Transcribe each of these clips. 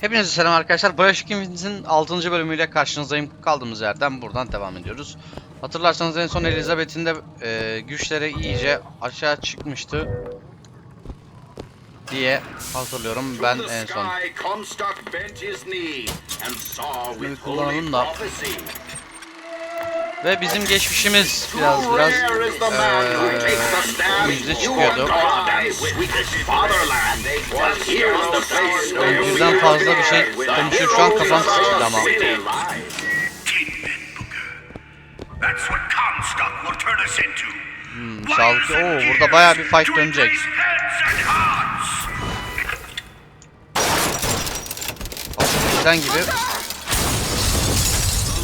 Hepinize selam arkadaşlar. Bioshock Infinite'in 6. bölümüyle karşınızdayım. Kaldığımız yerden buradan devam ediyoruz. Hatırlarsanız en son Elizabeth'in de e, güçleri iyice aşağı çıkmıştı diye hatırlıyorum ben en son. Bir kullanalım da. Ve bizim geçmişimiz biraz biraz eee yüzde çıkıyordu. Birden fazla bir şey konuşuyor. Şu an kafam sıkıldı ama. Hmm, sağlıklı. Oo, burada bayağı bir fight dönecek. Sen gibi.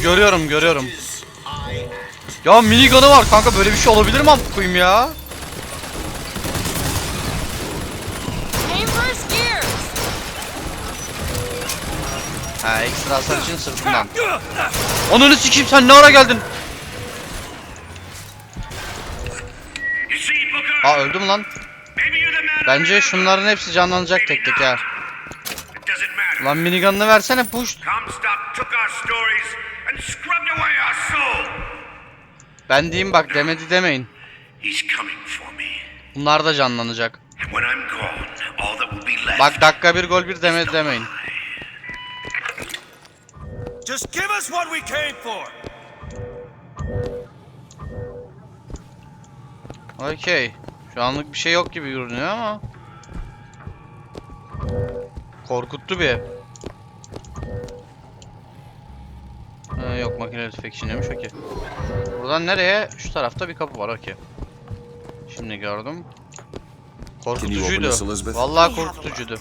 Görüyorum, görüyorum. Ya minigun'u var kanka böyle bir şey olabilir mi amk koyayım ya? Ha ekstra hasar için sırtından. Onunu sikeyim sen ne ara geldin? Aa öldüm lan. Bence şunların hepsi canlanacak tek tek ya. Lan minigun'ını versene push. Comstock took our stories and scrubbed away our soul. Ben diyeyim bak demedi demeyin. Bunlar da canlanacak. Bak dakika bir gol bir demedi demeyin. Just give us what we came for. Okey. Şu anlık bir şey yok gibi görünüyor ama. Korkuttu bir. Ha, yok makineli tüfek içindeymiş okey. Buradan nereye? Şu tarafta bir kapı var okey. Şimdi gördüm. Korkutucuydu. Vallahi korkutucuydu.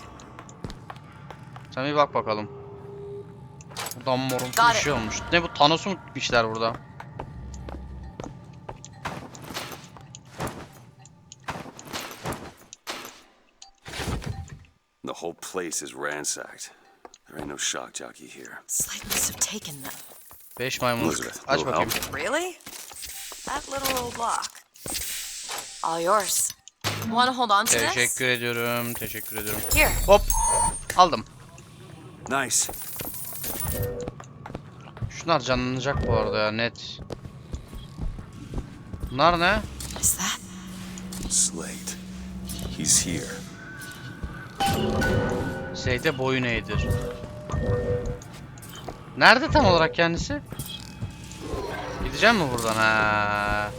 Sen bir bak bakalım. Buradan morumsu bir şey olmuş. Ne bu Thanos'u mu gitmişler burada? The whole place is ransacked. There ain't no shock jockey here. Must have taken them. 5 maymun. Aç bakayım. Really? That little old block. All yours. Want to hold on to this? Teşekkür ediyorum. Teşekkür ediyorum. Here. Hop. Aldım. Nice. Şunlar canlanacak bu arada ya net. Bunlar ne? İs that? Slate. He's here. Seyde boyun eğdir. Nerede tam olarak kendisi? Gideceğim mi buradan ha?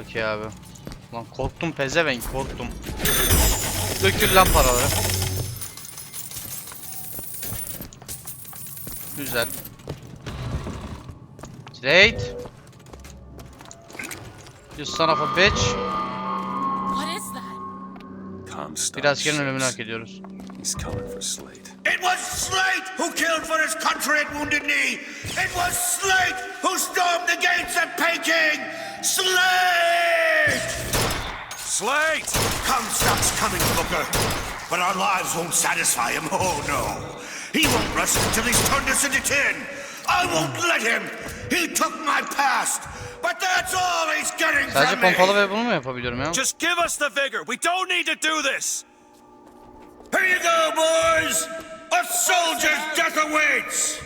Okey abi. Lan korktum pezevenk korktum. Dökül lan paraları. Güzel. Straight. You son of a bitch. What is that? Comstock. Bir askerin ölümünü hak ediyoruz. He's coming for Slate. It was Slate who killed for his country at Wounded Knee. It was Slate who stormed the gates of Peking. Slate! Slate! Comstock's coming, Booker. But our lives won't satisfy him. Oh, no. He won't rest until he's turned us into tin. I won't let him. He took my past. But that's all he's getting Sadece from me. pompalı ve bunu mu yapabiliyorum ya? Just give us the vigor. We don't need to do this. Here you go, boys. A soldier's death awaits.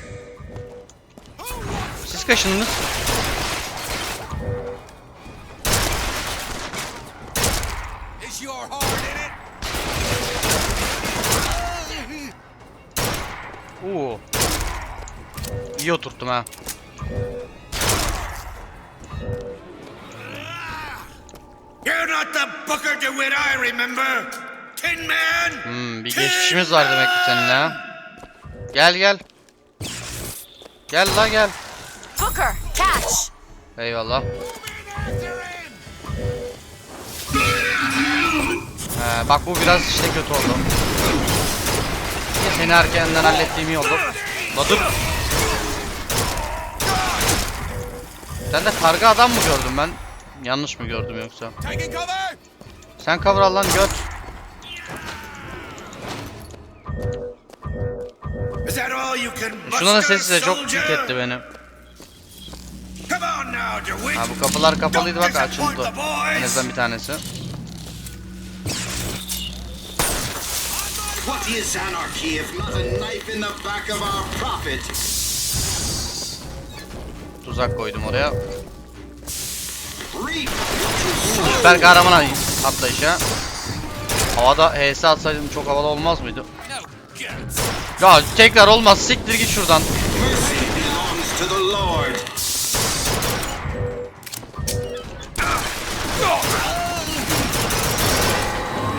Siz kaşındınız. Is your heart in it? Oo. İyi oturttum ha. You're not the Booker DeWitt I remember. Tin Man. Hmm, bir geçmişimiz var demek ki seninle ha. Gel gel. Gel la gel. Booker, catch. Eyvallah. He, bak bu biraz işte kötü oldu. Seni erkenden hallettiğim iyi oldu. La dur. Sen de karga adam mı gördün ben? Yanlış mı gördüm yoksa? Sen cover al lan göt. Şunların sesi de çok tilt etti beni. Ha bu kapılar kapalıydı bak açıldı. En azından bir tanesi. What is anarchy if not a knife in the back of our prophet? Tuzak koydum oraya. Süper kahraman atlayışa. Havada HS atsaydım çok havalı olmaz mıydı? Ya tekrar olmaz siktir git şuradan.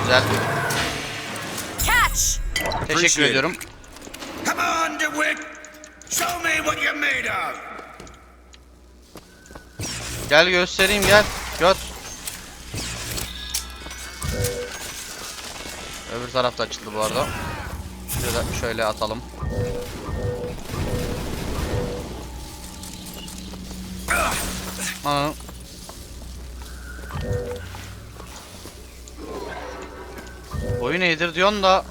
Güzel. Catch! Teşekkür ediyorum. Come on, DeWitt! Show me what you're made of! Gel göstereyim gel. Göt. Öbür taraf da açıldı bu arada. Şöyle, şöyle atalım. Aa. Boyu nedir diyorsun da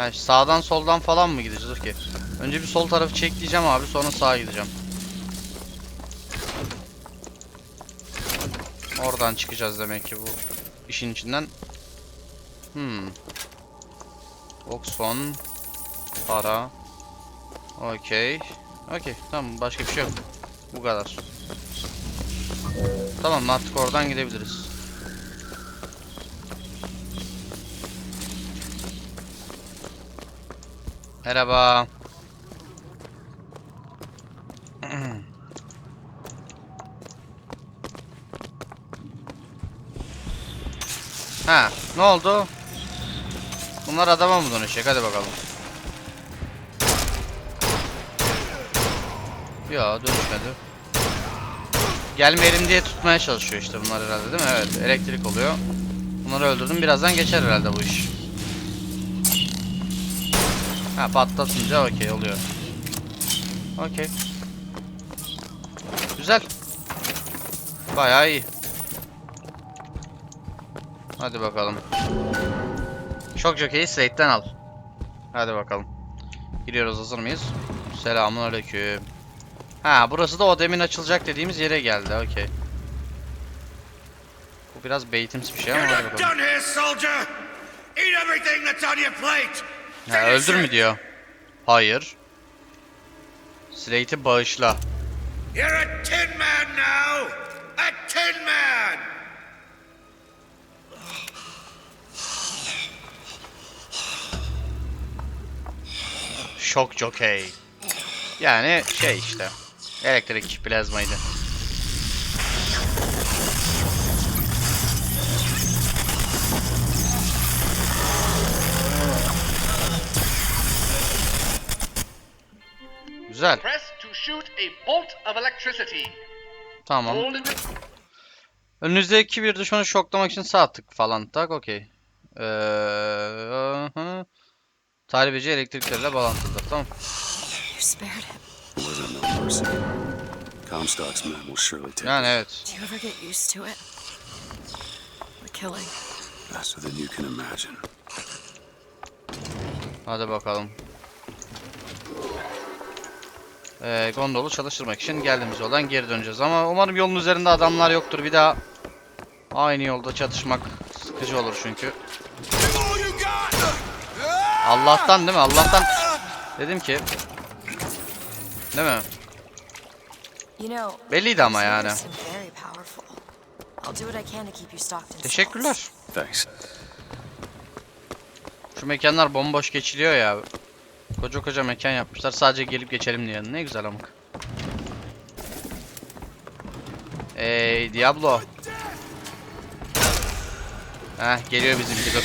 Ha, sağdan soldan falan mı gideceğiz ki? Önce bir sol tarafı çekleyeceğim abi sonra sağa gideceğim. Oradan çıkacağız demek ki bu işin içinden. Hmm. Oxfon. Para. Okey. Okey. Tamam başka bir şey yok. Bu kadar. Tamam artık oradan gidebiliriz. Merhaba. Ha, ne oldu? Bunlar adama mı dönüşecek? Hadi bakalım. Ya dönüşmedi. Gelmeyelim diye tutmaya çalışıyor işte bunlar herhalde değil mi? Evet, elektrik oluyor. Bunları öldürdüm. Birazdan geçer herhalde bu iş. Ha patlatınca okey oluyor. Okey. Güzel. Bayağı iyi. Hadi bakalım. Şok jokeyi slate'den al. Hadi bakalım. Giriyoruz hazır mıyız? Selamun aleyküm. Ha burası da o demin açılacak dediğimiz yere geldi. Okey. Bu biraz baitimsi bir şey ama hadi bakalım. Ha, öldür mü diyor. Hayır. Slate'i bağışla. You're a tin man now! A tin man! Şok jokey. Yani şey işte. Elektrik plazmaydı. Güzel. Tamam. Önünüzdeki bir düşmanı şoklamak için sağ tık falan tak okey. Ee. Talibeci elektriklerle bağlantılıdır tamam. Comstock's men will surely take Yani evet. Do you ever get used to it? The killing. faster than you can imagine. Hadi bakalım. Ee, gondolu çalıştırmak için geldiğimiz yoldan geri döneceğiz ama umarım yolun üzerinde adamlar yoktur. Bir daha aynı yolda çatışmak sıkıcı olur çünkü. Allah'tan değil mi? Allah'tan dedim ki. Değil mi? Belliydi ama yani. Teşekkürler. Thanks. Şu mekanlar bomboş geçiliyor ya. Koca koca mekan yapmışlar. Sadece gelip geçelim diye. Ne güzel amık. Ey Diablo. Heh geliyor bizimki dur.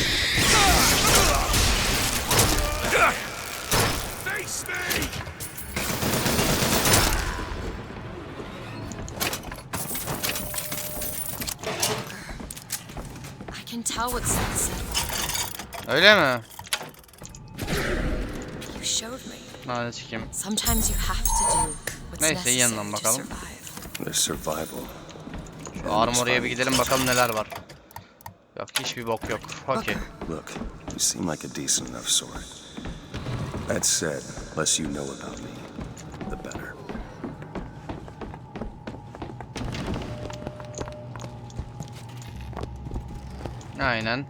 Have to do what's Neyse, to bakalım. survive. There's survival. Şu armory'e bir gidelim bakalım neler var. Yok hiçbir bok yok. Okey. Look, you seem like a decent enough sort. That said, less you know about me, the better. Aynen.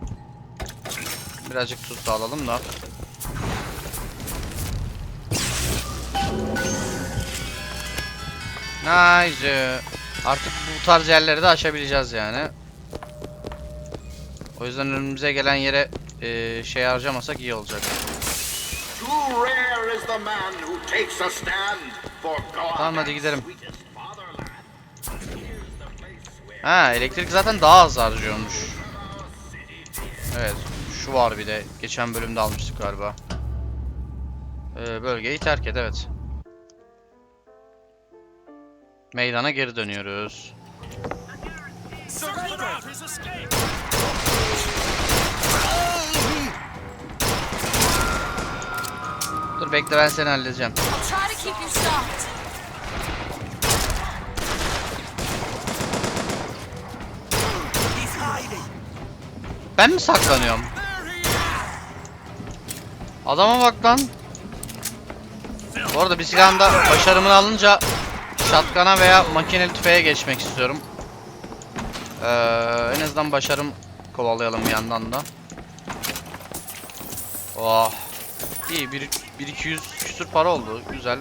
Birazcık tuz da alalım da. Nice. Artık bu tarz yerleri de aşabileceğiz yani. O yüzden önümüze gelen yere eee, şey harcamasak iyi olacak. Rare is the man who takes a stand for God Tamam, hadi gidelim. Ha elektrik zaten daha az harcıyormuş. Evet şu var bir de geçen bölümde almıştık galiba. Ee, bölgeyi terk et evet. Meydana geri dönüyoruz. Dur bekle ben seni halledeceğim. Ben mi saklanıyorum? Adama bak lan. Bu arada bir başarımını alınca shotgun'a veya makineli tüfeğe geçmek istiyorum. Ee, en azından başarım kovalayalım bir yandan da. Oh. İyi bir, bir 200 küsür para oldu. Güzel.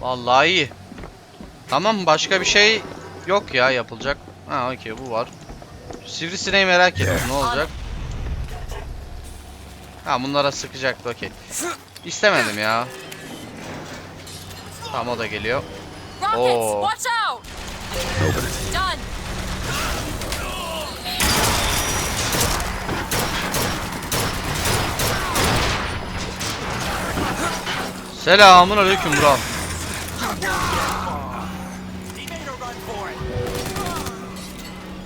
Vallahi iyi. Tamam başka bir şey yok ya yapılacak. Ha okey bu var. Sivrisineği merak ediyorum ne olacak. Ha bunlara sıkacaktı okey. İstemedim ya. Tamam o da geliyor. Rockets, Selamun aleyküm bro.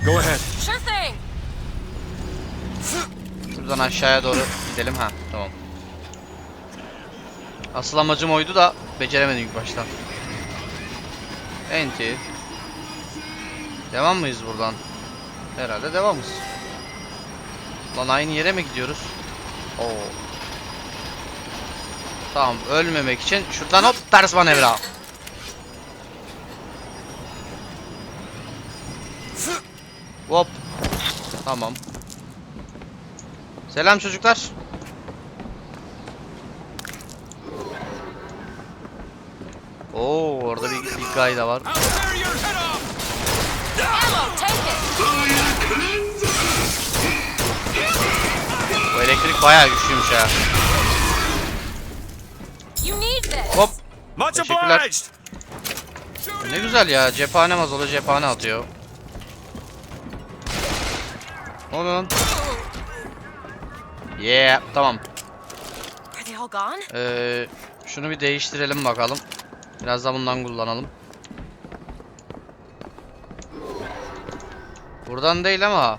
Go ahead. Sure thing. Şuradan aşağıya doğru gidelim ha tamam. Asıl amacım oydu da beceremedim ilk başta. Enti. Devam mıyız buradan? Herhalde devamız. Lan aynı yere mi gidiyoruz? Oo. Tamam ölmemek için şuradan hop ters manevra. Hop. Tamam. Selam çocuklar. Oo orada bir, bir guy da var. Bu elektrik bayağı güçlüymüş ha. Much Teşekkürler. obliged! Ne güzel ya. Cephane mazolu cephane atıyor. Ne oluyor lan? Yeah tamam. Are they all gone? Ee, şunu bir değiştirelim bakalım. Biraz da bundan kullanalım. Buradan değil ama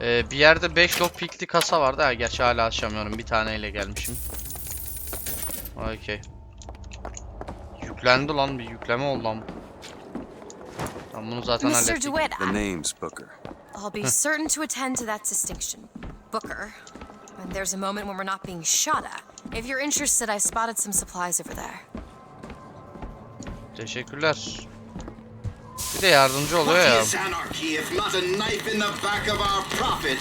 e, bir yerde 5 lockpick'li kasa vardı. Ha, gerçi hala açamıyorum. Bir taneyle gelmişim. Okey. Yüklendi lan bir yükleme oldu lan. Tamam bunu zaten Mr. hallettik. DeWitt, The I- name's Booker. I'll be certain to attend to that distinction. Booker. When there's a moment when we're not being shot at. If you're interested, I spotted some supplies over there. Teşekkürler. Bir de yardımcı oluyor What ya. is anarchy if not a knife in the back of our prophet?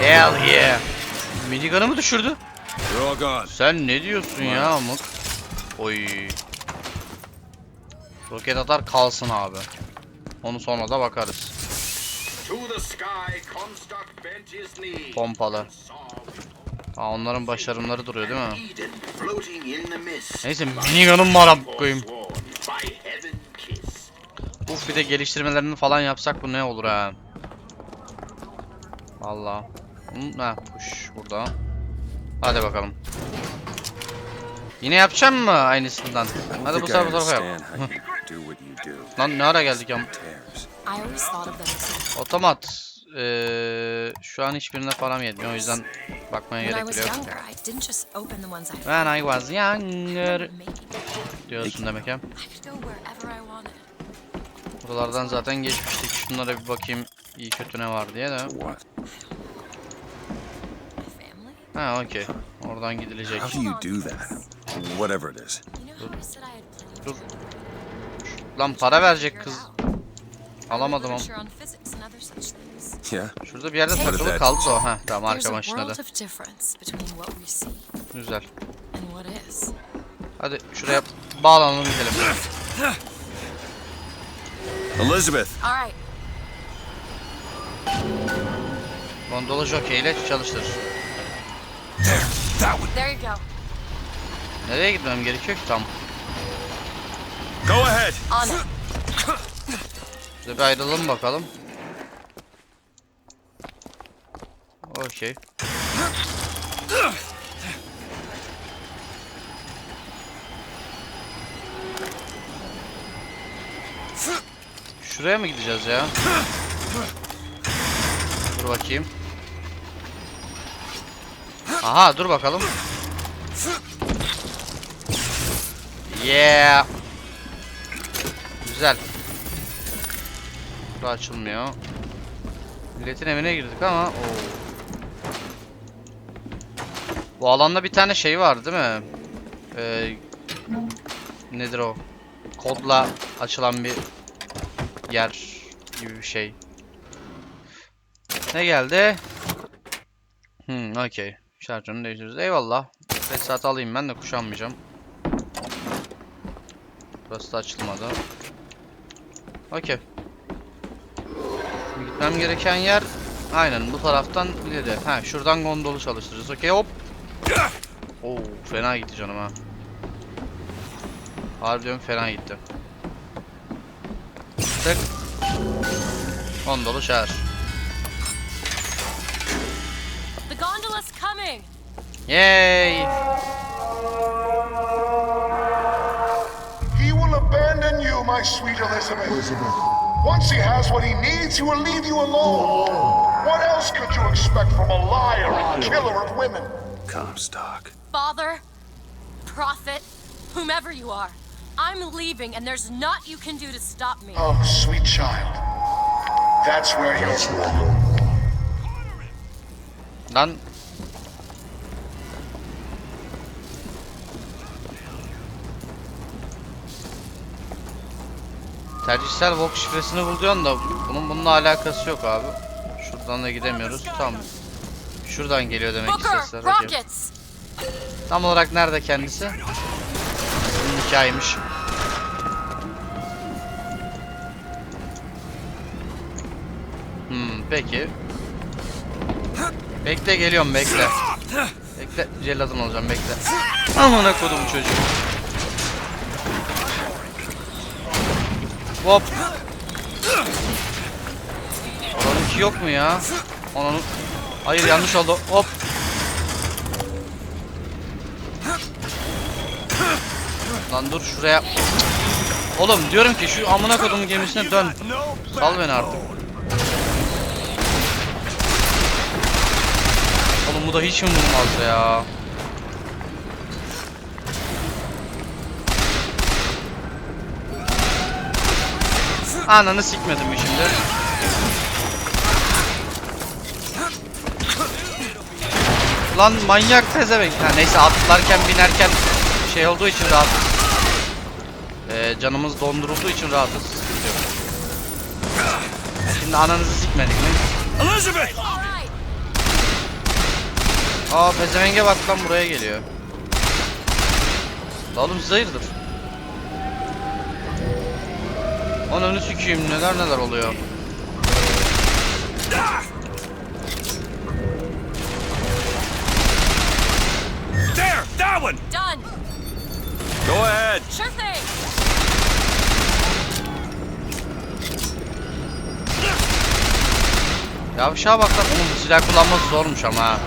Hell yeah. Minigun'ı mı düşürdü? Gone. Sen ne diyorsun ya amık? Oy. Roket atar kalsın abi. Onu sonra da bakarız. Pompalı. Ha onların başarımları duruyor değil mi? Neyse minigun'um var koyayım. Uf bir de geliştirmelerini falan yapsak bu ne olur ha. Valla. Ha kuş burada. Hadi bakalım. Yine yapacağım mı aynısından? Hadi bu sefer bu tarafa yap. Lan ne ara geldik ya? Otomat. Ee, şu an hiçbirine param yetmiyor o yüzden bakmaya gerek yok. When I was younger diyorsun demek ya. Buralardan zaten geçmiştik. Şunlara bir bakayım iyi kötü ne var diye de. Ha okey. Oradan gidilecek. How do you do that? Whatever it is. Planned Dur. Lan para verecek kız. Alamadım ama. Yeah? Şurada bir yerde takılı kaldı da o. Heh tamam arka a maşinede. world of difference between what we see Güzel. Hadi şuraya bağlanalım gidelim. Elizabeth! All right, Gondola jockey ile çalıştır. There, that would. there you go. Nereye gitmem gerekiyor ki tam? Go ahead! On it. Şöyle bir ayrılalım bakalım. Okey. Şuraya mı gideceğiz ya? Dur bakayım. Aha dur bakalım. Yeah. Güzel. Bura açılmıyor. Milletin evine girdik ama oo. Bu alanda bir tane şey var değil mi? Ee, nedir o? Kodla açılan bir yer gibi bir şey. Ne geldi? Hmm, okey. Şarjını değiştiririz. Eyvallah. 5 saat alayım ben de kuşanmayacağım. Burası da açılmadı. Okey. Gitmem gereken yer aynen bu taraftan ileri. Ha şuradan gondolu çalıştırırız. Okey hop. Oo fena gitti canım ha. Harbi diyorum fena gitti. Tık. Gondolu çağır. Yay! He will abandon you, my sweet Elizabeth. Once he has what he needs, he will leave you alone. What else could you expect from a liar and killer of women? Comstock. Father, prophet, whomever you are, I'm leaving and there's naught you can do to stop me. Oh, sweet child. That's where you're wrong. Lan Tercihsel VOG şifresini bul diyorsun da bunun bununla alakası yok abi. Şuradan da gidemiyoruz. Tamam. Şuradan geliyor demek ki sesler. Tam olarak nerede kendisi? Bunun hikayeymiş. Hmm, peki. Bekle geliyorum bekle. Bekle celladım olacağım bekle. Amına kodum çocuk. Hop. Oranınki yok mu ya? Onun Hayır yanlış oldu. Hop. Lan dur şuraya. Oğlum diyorum ki şu amına kodumun gemisine dön. Sal beni artık. Oğlum bu da hiç mi vurmaz ya? Ananı sikmedim mi şimdi? Lan manyak pezevenk. Ha neyse atlarken binerken şey olduğu için rahat. Ee, canımız dondurulduğu için rahatız. Şimdi ananızı sikmedik mi? Elizabeth! Aa pezevenge bak lan buraya geliyor. Oğlum siz hayırdır? Ananı sikeyim neler neler oluyor. There, that one! Done. Go ahead! Sure thing. Yavşağa bak lan oğlum silah kullanması zormuş ama ha.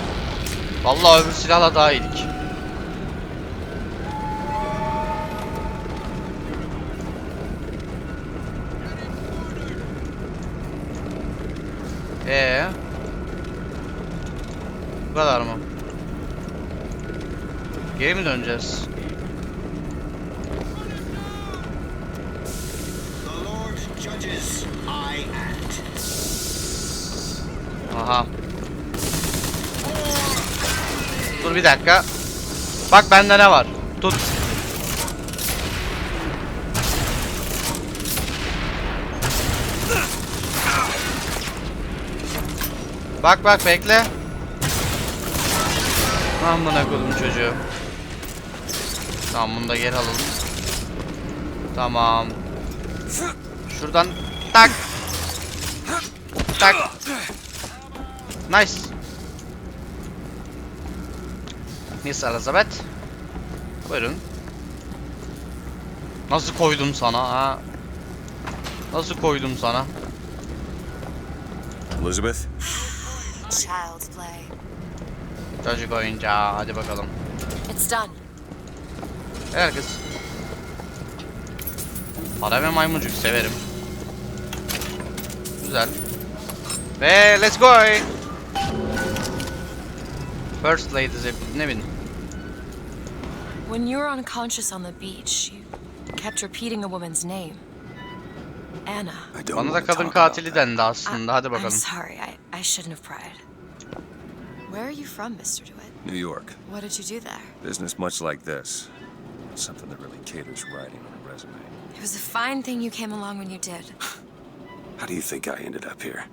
Vallahi öbür silahla daha iyiydik. Geriye mi döneceğiz? Aha. Dur bir dakika. Bak bende ne var. Tut. Bak bak bekle. Amına kodum çocuğu. Tamam bunu da geri alalım. Tamam. Şuradan tak. Tak. Nice. Miss Elizabeth. Buyurun. Nasıl koydum sana ha? Nasıl koydum sana? Elizabeth? Child's play. Çocuk oyuncağı hadi bakalım. It's done. Helal kız. Para ve maymuncuk severim. Güzel. Ve let's go. First ladies ne bileyim. When you were unconscious on the beach, you kept repeating a woman's name. Anna. I don't Bana da kadın katili dendi aslında. Hadi I'm bakalım. sorry, I, I shouldn't have pried. Where are you from, Mr. DeWitt? New York. What did you do there? Business much like this. Something that really caters writing on a resume. It was a fine thing you came along when you did. How do you think I ended up here?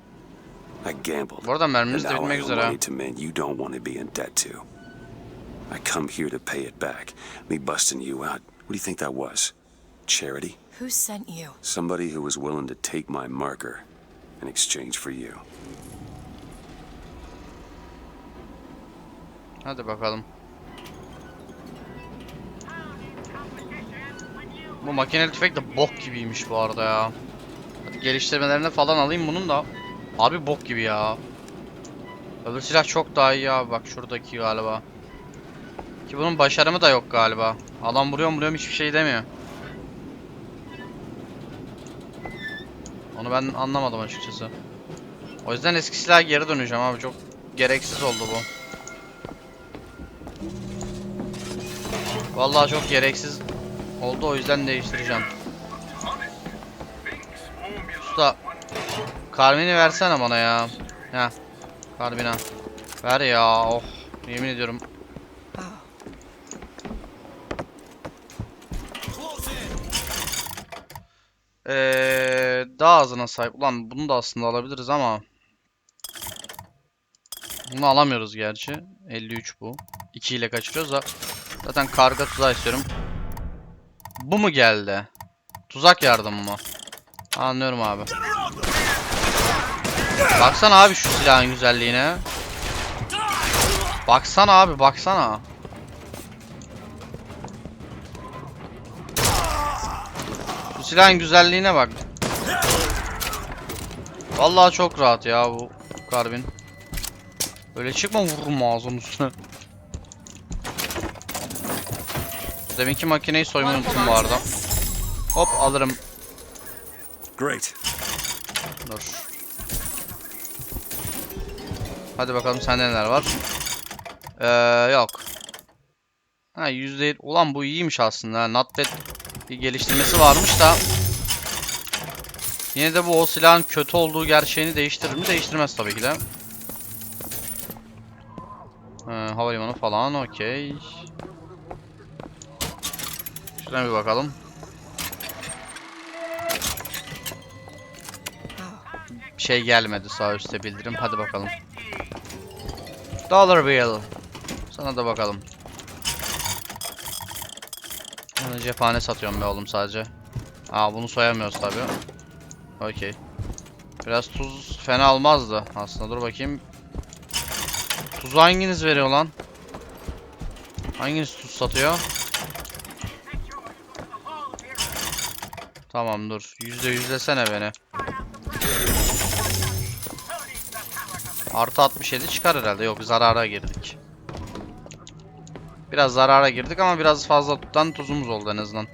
I gambled. Bu arada mermimiz and de now I bitmek owe üzere. ha. money to men you don't want to be in debt to. I come here to pay it back. Me busting you out. What do you think that was? Charity? Who sent you? Somebody who was willing to take my marker in exchange for you. Hadi bakalım. Bu makineli tüfek de bok gibiymiş bu arada ya. Hadi geliştirmelerini falan alayım bunun da. Abi bok gibi ya. Öbür silah çok daha iyi abi bak şuradaki galiba. Ki bunun başarımı da yok galiba. Adam vuruyorum vuruyorum hiçbir şey demiyor. Onu ben anlamadım açıkçası. O yüzden eski silaha geri döneceğim abi çok gereksiz oldu bu. Vallahi çok gereksiz oldu o yüzden değiştireceğim. Usta Carmine'i versene bana ya. Heh. Carmine. Ver ya. Oh. Yemin ediyorum. Ee, daha azına sahip. Ulan bunu da aslında alabiliriz ama. Bunu alamıyoruz gerçi. 53 bu. 2 ile kaçırıyoruz da. Zaten karga tuzağı istiyorum. Bu mu geldi? Tuzak yardımı mı? Anlıyorum abi. Baksana abi şu silahın güzelliğine. Baksana abi baksana. Şu silahın güzelliğine bak. Vallahi çok rahat ya bu karbin. Böyle çıkma vururum ağzının üstüne. Deminki makineyi soymayı unuttum bu arada. Hop alırım. Great. Dur. Hadi bakalım sende neler var. Ee, yok. Ha yüzde ulan bu iyiymiş aslında. ha. Not bad bir geliştirmesi varmış da. Yine de bu o silahın kötü olduğu gerçeğini değiştirir mi? Değiştirmez tabii ki de. Ee, havalimanı falan okey. Şuna bir bakalım. Bir şey gelmedi sağ üstte bildirim. Hadi bakalım. Dollar bill. Sana da bakalım. Yani cephane satıyorum be oğlum sadece. Aa bunu soyamıyoruz tabi. Okey. Biraz tuz fena olmazdı aslında. Dur bakayım. Tuzu hanginiz veriyor lan? Hanginiz tuz satıyor? Tamam dur. Yüzde yüzlesene beni. Artı 67 çıkar herhalde. Yok zarara girdik. Biraz zarara girdik ama biraz fazla tutan tuzumuz oldu en azından.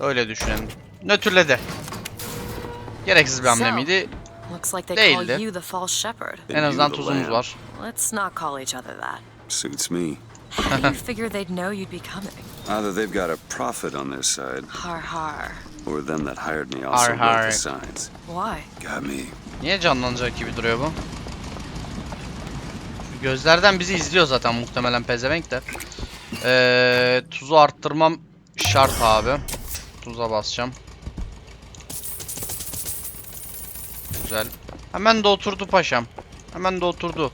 Öyle düşünelim. Nötrledi. Gereksiz bir hamle miydi? Değildi. En azından tuzumuz var. Let's not call each other that. Suits me. How do you figure they'd know you'd be coming? Either they've got a profit on their side, Har har. or them that hired me also Har wrote har. the signs. Why? Got me. Niye canlanacak gibi duruyor bu? Şu gözlerden bizi izliyor zaten muhtemelen pezevenk de. Ee, tuzu arttırmam şart abi. Tuza basacağım. Güzel. Hemen de oturdu paşam. Hemen de oturdu.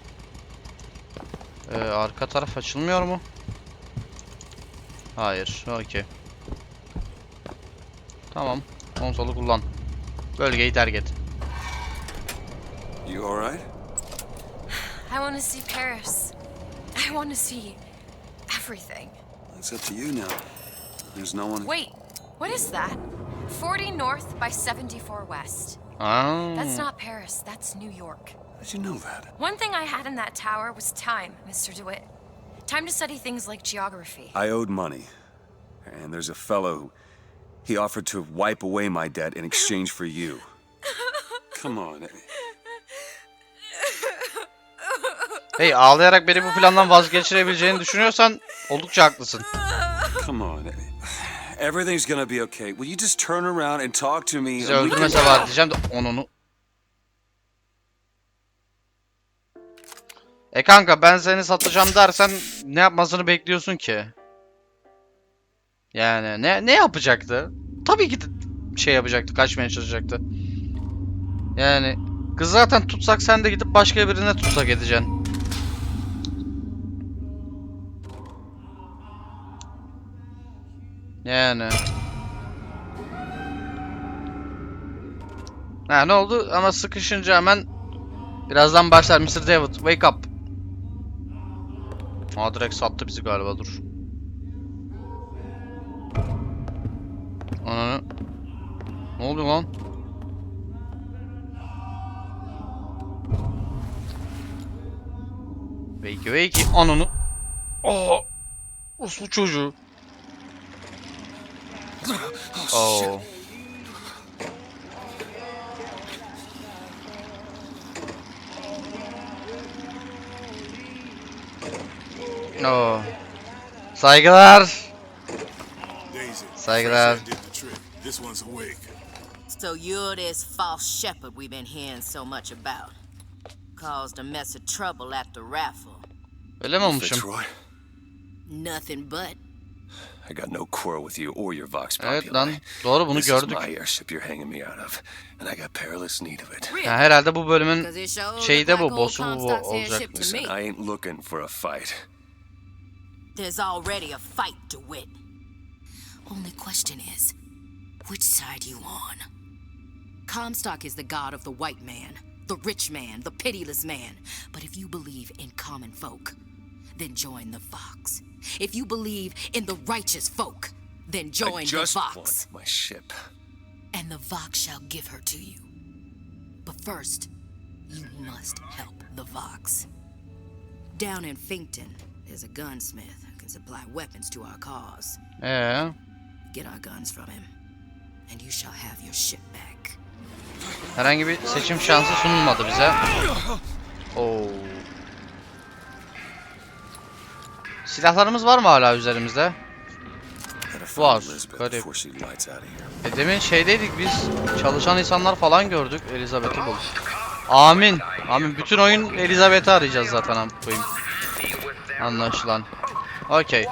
Ee, arka taraf açılmıyor mu? Hayır. Okey. Tamam. Konsolu kullan. Bölgeyi terk et. You alright? I want to see Paris. I want to see everything. It's up to you now. There's no one. Wait, what is that? 40 North by 74 West. Aa, That's not Paris, that's New York. How'd you know that? One thing I had in that tower was time, Mr. DeWitt. Time to study things like geography. I owed money. And there's a fellow who. He offered to wipe away my debt in exchange for you. Come on. Eddie. Hey ağlayarak beni bu plandan vazgeçirebileceğini düşünüyorsan oldukça haklısın. Come on, Eddie. Everything's gonna be okay. Will you just turn around and talk to me? Bizi öldürmese var diyeceğim de onunu. E kanka ben seni satacağım dersen ne yapmasını bekliyorsun ki? Yani ne ne yapacaktı? Tabii ki şey yapacaktı, kaçmaya çalışacaktı. Yani kız zaten tutsak sen de gidip başka birine tutsak edeceksin. Yani. Ha ne oldu? Ama sıkışınca hemen birazdan başlar Mr. David. Wake up. Aa direkt sattı bizi galiba dur. Ananı. Ne oluyor lan? Wakey wakey ananı. Aa. Uslu çocuğu. Oh. Oh. Saygılar. Daisy. Saygılar. Fresh air did the trick. This one's awake. So you're this false shepherd we've been hearing so much about. Caused a mess of trouble at the raffle. Öyle mi olmuşum? Fitzroy, Nothing but. I got no quarrel with you or your Vox Evet lan. Doğru bunu This gördük. is my airship you're hanging me out of, and I got perilous need of it. Ya herhalde bu bölümün Because it sure şeyi de bu, boss'u bu Comstock's olacak. airship to Listen, me. I ain't looking for a fight. There's already a fight to win. Only question is, which side you on? Comstock is the god of the white man, the rich man, the pitiless man. But if you believe in common folk, then join the Vox. If you believe in the righteous folk, then join I the just Vox. want my ship. And the Vox shall give her to you. But first, you must help the Vox. Down in Finkton, there's a gunsmith who can supply weapons to our cause. Ee, Get our guns from him, and you shall have your ship back. herhangi bir seçim şansı sunulmadı bize. Oo. Silahlarımız var mı hala üzerimizde? Of here. E demin şeydeydik biz. Çalışan insanlar falan gördük. Elizabeth'i bulduk. Amin. Amin. Bütün oyun Elizabeth'i arayacağız zaten. Anlaşılan. Okey.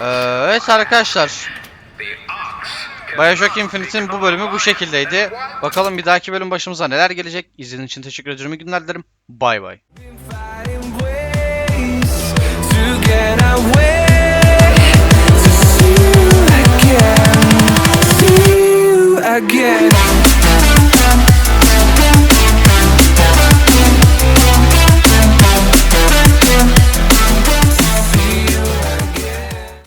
Ee, evet arkadaşlar. Bioshock Infinite'in bu bölümü bu şekildeydi. Bakalım bir dahaki bölüm başımıza neler gelecek. İzlediğiniz için teşekkür ederim. İyi günler dilerim. Bay bay. Again.